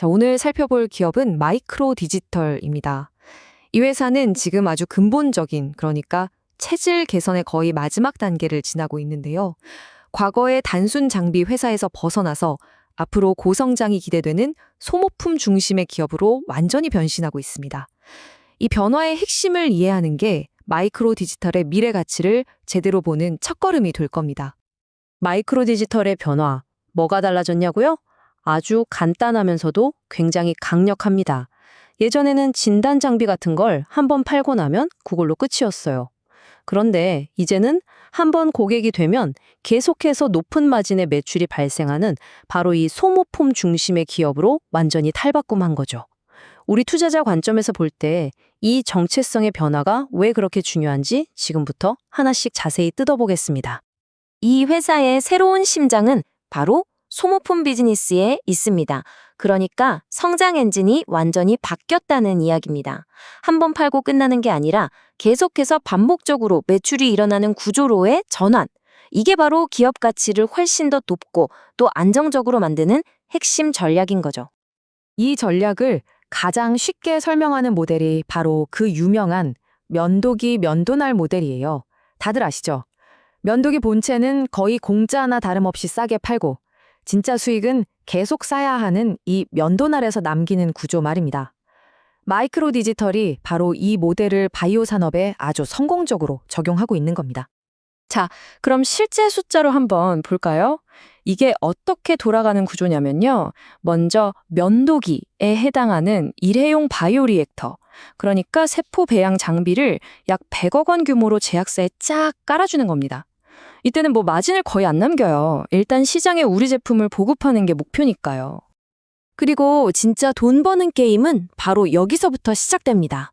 자, 오늘 살펴볼 기업은 마이크로 디지털입니다. 이 회사는 지금 아주 근본적인, 그러니까 체질 개선의 거의 마지막 단계를 지나고 있는데요. 과거의 단순 장비 회사에서 벗어나서 앞으로 고성장이 기대되는 소모품 중심의 기업으로 완전히 변신하고 있습니다. 이 변화의 핵심을 이해하는 게 마이크로 디지털의 미래 가치를 제대로 보는 첫걸음이 될 겁니다. 마이크로 디지털의 변화, 뭐가 달라졌냐고요? 아주 간단하면서도 굉장히 강력합니다. 예전에는 진단 장비 같은 걸 한 번 팔고 나면 그걸로 끝이었어요. 그런데 이제는 한 번 고객이 되면 계속해서 높은 마진의 매출이 발생하는 바로 이 소모품 중심의 기업으로 완전히 탈바꿈한 거죠. 우리 투자자 관점에서 볼 때 이 정체성의 변화가 왜 그렇게 중요한지 지금부터 하나씩 자세히 뜯어보겠습니다. 이 회사의 새로운 심장은 바로 소모품 비즈니스에 있습니다. 그러니까 성장 엔진이 완전히 바뀌었다는 이야기입니다. 한 번 팔고 끝나는 게 아니라 계속해서 반복적으로 매출이 일어나는 구조로의 전환. 이게 바로 기업 가치를 훨씬 더 높고 또 안정적으로 만드는 핵심 전략인 거죠. 이 전략을 가장 쉽게 설명하는 모델이 바로 그 유명한 면도기 면도날 모델이에요. 다들 아시죠? 면도기 본체는 거의 공짜나 다름없이 싸게 팔고 진짜 수익은 계속 쌓아야 하는 이 면도날에서 남기는 구조 말입니다. 마이크로 디지털이 바로 이 모델을 바이오 산업에 아주 성공적으로 적용하고 있는 겁니다. 그럼 실제 숫자로 한번 볼까요? 이게 어떻게 돌아가는 구조냐면요. 먼저 면도기에 해당하는 일회용 바이오리액터, 그러니까 세포 배양 장비를 약 100억 원 규모로 제약사에 쫙 깔아주는 겁니다. 이때는 뭐 마진을 거의 안 남겨요. 일단 시장에 우리 제품을 보급하는 게 목표니까요. 그리고 진짜 돈 버는 게임은 바로 여기서부터 시작됩니다.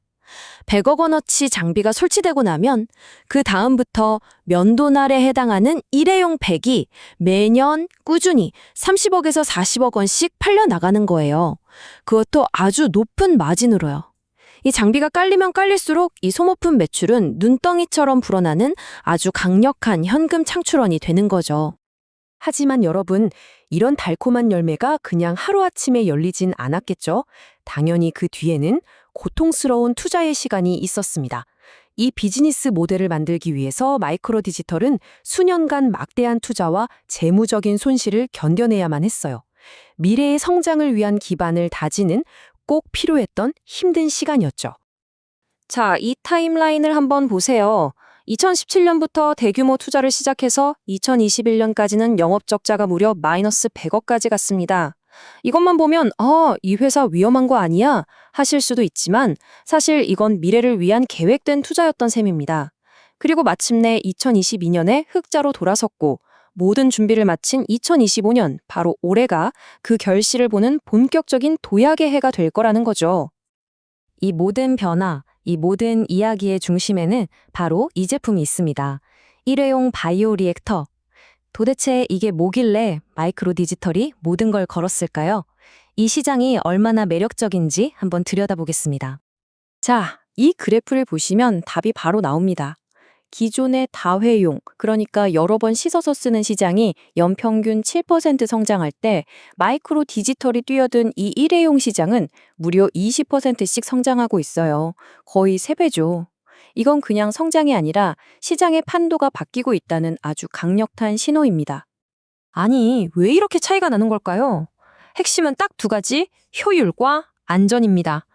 100억 원어치 장비가 설치되고 나면 그 다음부터 면도날에 해당하는 일회용 팩이 매년 꾸준히 30억에서 40억 원씩 팔려 나가는 거예요. 그것도 아주 높은 마진으로요. 이 장비가 깔리면 깔릴수록 이 소모품 매출은 눈덩이처럼 불어나는 아주 강력한 현금 창출원이 되는 거죠. 하지만 여러분, 이런 달콤한 열매가 그냥 하루아침에 열리진 않았겠죠? 당연히 그 뒤에는 고통스러운 투자의 시간이 있었습니다. 이 비즈니스 모델을 만들기 위해서 마이크로 디지털은 수년간 막대한 투자와 재무적인 손실을 견뎌내야만 했어요. 미래의 성장을 위한 기반을 다지는 꼭 필요했던 힘든 시간이었죠. 자, 이 타임라인을 한번 보세요. 2017년부터 대규모 투자를 시작해서 2021년까지는 영업 적자가 무려 마이너스 100억까지 갔습니다. 이것만 보면 어, 이 회사 위험한 거 아니야? 하실 수도 있지만 사실 이건 미래를 위한 계획된 투자였던 셈입니다. 그리고 마침내 2022년에 흑자로 돌아섰고 모든 준비를 마친 2025년 바로 올해가 그 결실을 보는 본격적인 도약의 해가 될 거라는 거죠. 이 모든 변화, 이 모든 이야기의 중심에는 바로 이 제품이 있습니다. 일회용 바이오 리액터. 도대체 이게 뭐길래 마이크로 디지털이 모든 걸 걸었을까요? 이 시장이 얼마나 매력적인지 한번 들여다보겠습니다. 자, 이 그래프를 보시면 답이 바로 나옵니다. 기존의 다회용, 그러니까 여러 번 씻어서 쓰는 시장이 연평균 7% 성장할 때 마이크로 디지털이 뛰어든 이 일회용 시장은 무려 20%씩 성장하고 있어요. 거의 3배죠. 이건 그냥 성장이 아니라 시장의 판도가 바뀌고 있다는 아주 강력한 신호입니다. 아니, 왜 이렇게 차이가 나는 걸까요? 핵심은 딱 두 가지, 효율과 안전입니다.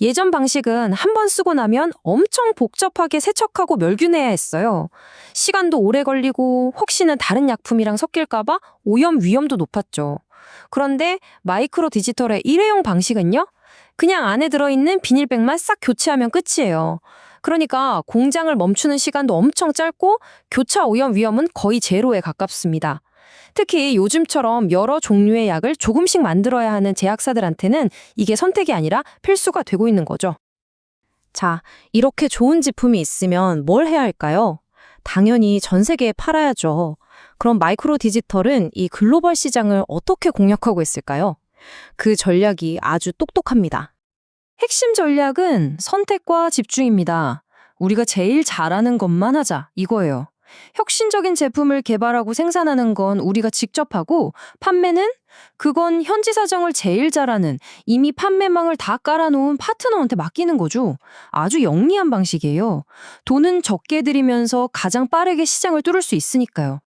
예전 방식은 한 번 쓰고 나면 엄청 복잡하게 세척하고 멸균해야 했어요. 시간도 오래 걸리고 혹시나 다른 약품이랑 섞일까봐 오염 위험도 높았죠. 그런데 마이크로 디지털의 일회용 방식은요? 그냥 안에 들어있는 비닐백만 싹 교체하면 끝이에요. 그러니까 공장을 멈추는 시간도 엄청 짧고 교차 오염 위험은 거의 제로에 가깝습니다. 특히 요즘처럼 여러 종류의 약을 조금씩 만들어야 하는 제약사들한테는 이게 선택이 아니라 필수가 되고 있는 거죠. 자, 이렇게 좋은 제품이 있으면 뭘 해야 할까요? 당연히 전 세계에 팔아야죠. 그럼 마이크로 디지털은 이 글로벌 시장을 어떻게 공략하고 있을까요? 그 전략이 아주 똑똑합니다. 핵심 전략은 선택과 집중입니다. 우리가 제일 잘하는 것만 하자 이거예요. 혁신적인 제품을 개발하고 생산하는 건 우리가 직접 하고 판매는 그건 현지 사정을 제일 잘 아는 이미 판매망을 다 깔아놓은 파트너한테 맡기는 거죠. 아주 영리한 방식이에요. 돈은 적게 들이면서 가장 빠르게 시장을 뚫을 수 있으니까요.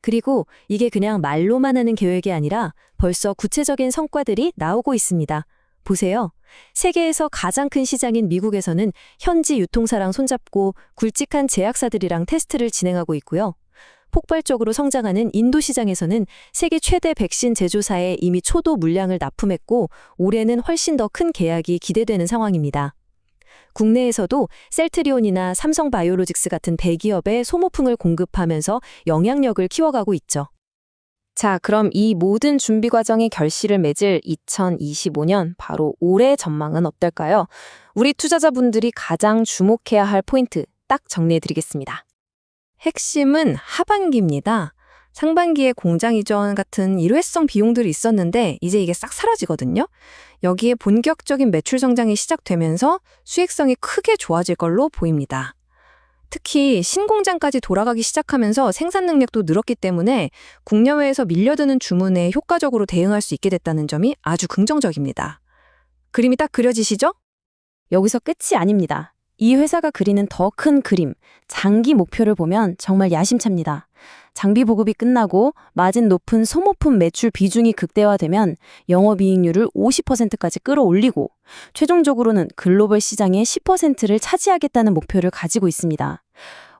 그리고 이게 그냥 말로만 하는 계획이 아니라 벌써 구체적인 성과들이 나오고 있습니다. 보세요. 세계에서 가장 큰 시장인 미국에서는 현지 유통사랑 손잡고 굵직한 제약사들이랑 테스트를 진행하고 있고요. 폭발적으로 성장하는 인도 시장에서는 세계 최대 백신 제조사에 이미 초도 물량을 납품했고 올해는 훨씬 더 큰 계약이 기대되는 상황입니다. 국내에서도 셀트리온이나 삼성바이오로직스 같은 대기업에 소모품을 공급하면서 영향력을 키워가고 있죠. 자, 그럼 이 모든 준비 과정이 결실을 맺을 2025년 바로 올해 전망은 어떨까요? 우리 투자자분들이 가장 주목해야 할 포인트 딱 정리해 드리겠습니다. 핵심은 하반기입니다. 상반기에 공장 이전 같은 일회성 비용들이 있었는데 이제 이게 싹 사라지거든요. 여기에 본격적인 매출 성장이 시작되면서 수익성이 크게 좋아질 걸로 보입니다. 특히 신공장까지 돌아가기 시작하면서 생산 능력도 늘었기 때문에 국내외에서 밀려드는 주문에 효과적으로 대응할 수 있게 됐다는 점이 아주 긍정적입니다. 그림이 딱 그려지시죠? 여기서 끝이 아닙니다. 이 회사가 그리는 더 큰 그림, 장기 목표를 보면 정말 야심찹니다. 장비 보급이 끝나고 마진 높은 소모품 매출 비중이 극대화되면 영업이익률을 50%까지 끌어올리고 최종적으로는 글로벌 시장의 10%를 차지하겠다는 목표를 가지고 있습니다.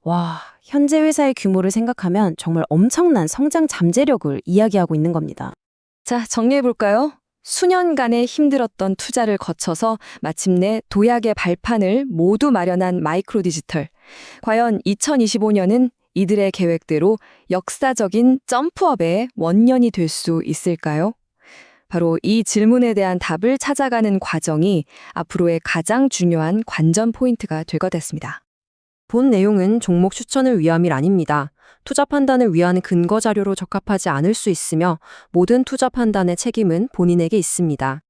와, 현재 회사의 규모를 생각하면 정말 엄청난 성장 잠재력을 이야기하고 있는 겁니다. 자, 정리해볼까요? 수년간의 힘들었던 투자를 거쳐서 마침내 도약의 발판을 모두 마련한 마이크로 디지털. 과연 2025년은 이들의 계획대로 역사적인 점프업의 원년이 될 수 있을까요? 바로 이 질문에 대한 답을 찾아가는 과정이 앞으로의 가장 중요한 관전 포인트가 될 것 같습니다. 본 내용은 종목 추천을 위함이 아닙니다. 투자 판단을 위한 근거 자료로 적합하지 않을 수 있으며 모든 투자 판단의 책임은 본인에게 있습니다.